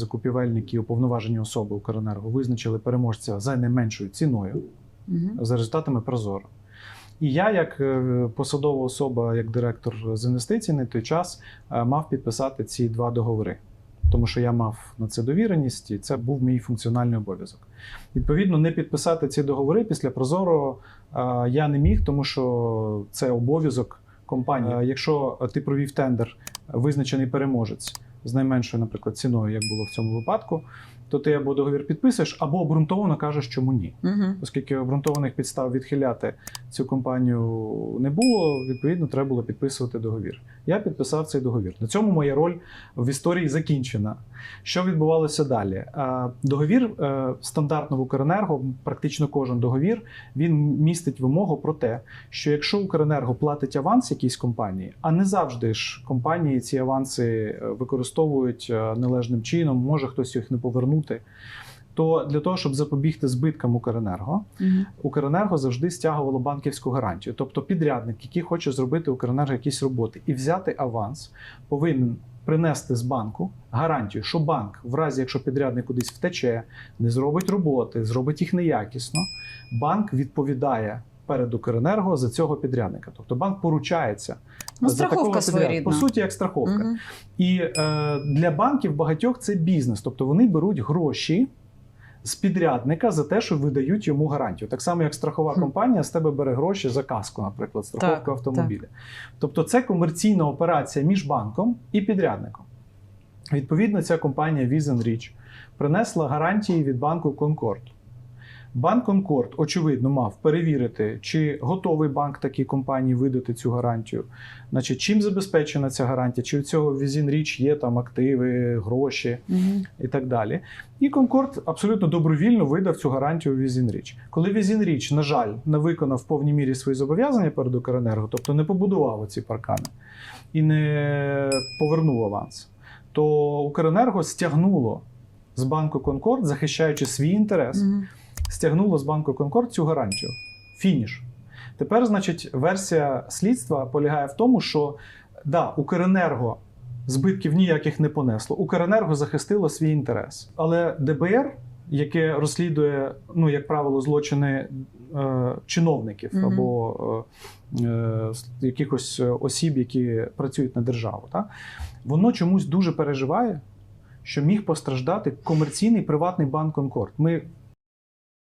Закупівельники і уповноважені особи Укренерго визначили переможця за найменшою ціною Мгм. за результатами Прозоро. І я, як е, посадова особа, як директор з інвестицій на той час, е, мав підписати ці два договори. Тому що я мав на це довіреність, і це був мій функціональний обов'язок. Відповідно, не підписати ці договори після Прозоро е, я не міг, тому що це обов'язок компанії. Якщо ти провів тендер, визначений переможець з найменшою, наприклад, ціною, як було в цьому випадку, то ти або договір підписуєш, або обґрунтовано кажеш, чому ні угу. оскільки обґрунтованих підстав відхиляти цю компанію не було, відповідно, треба було підписувати договір. Я підписав цей договір. На цьому моя роль в історії закінчена. Що відбувалося далі? Е, Договір е, стандартно в Укренерго, практично кожен договір, він містить вимогу про те, що якщо Укренерго платить аванс якійсь компанії, а не завжди ж компанії ці аванси е, використовують належним чином, може хтось їх не повернути. То для того, щоб запобігти збиткам Укренерго, Мгм. Укренерго завжди стягувало банківську гарантію. Тобто підрядник, який хоче зробити Укренерго якісь роботи і взяти аванс, повинен принести з банку гарантію, що банк, в разі якщо підрядник кудись втече, не зробить роботи, зробить їх неякісно, банк відповідає перед Укренерго за цього підрядника. Тобто банк поручається Ну, за страховка такого своєрідна. По суті, як страховка. Мгм. І е, для банків багатьох це бізнес, тобто вони беруть гроші з підрядника за те, що видають йому гарантію. Так само, як страхова компанія з тебе бере гроші за каску, наприклад, страховку Так, автомобіля. Тобто це комерційна операція між банком і підрядником. Відповідно, ця компанія Rich принесла гарантії від банку Concord. Банк Concord, очевидно, мав перевірити, чи готовий банк такій компанії видати цю гарантію, значить, чим забезпечена ця гарантія, чи у цього Rich є там активи, гроші Мгм. і так далі. І Concord абсолютно добровільно видав цю гарантію Rich. Коли Rich, на жаль, не виконав в повній мірі свої зобов'язання перед Укренерго, тобто не побудував ці паркани і не повернув аванс, то Укренерго стягнуло з банку Concord, захищаючи свій інтерес, Мгм. Стягнуло з банку Конкорд цю гарантію. Фініш. Тепер, значить, версія слідства полягає в тому, що да, Укренерго збитків ніяких не понесло. Укренерго захистило свій інтерес. Але ДБР, яке розслідує, ну, як правило, злочини е, чиновників Мгм. або е, е, якихось осіб, які працюють на державу, так? воно чомусь дуже переживає, що міг постраждати комерційний приватний банк Конкорд. Ми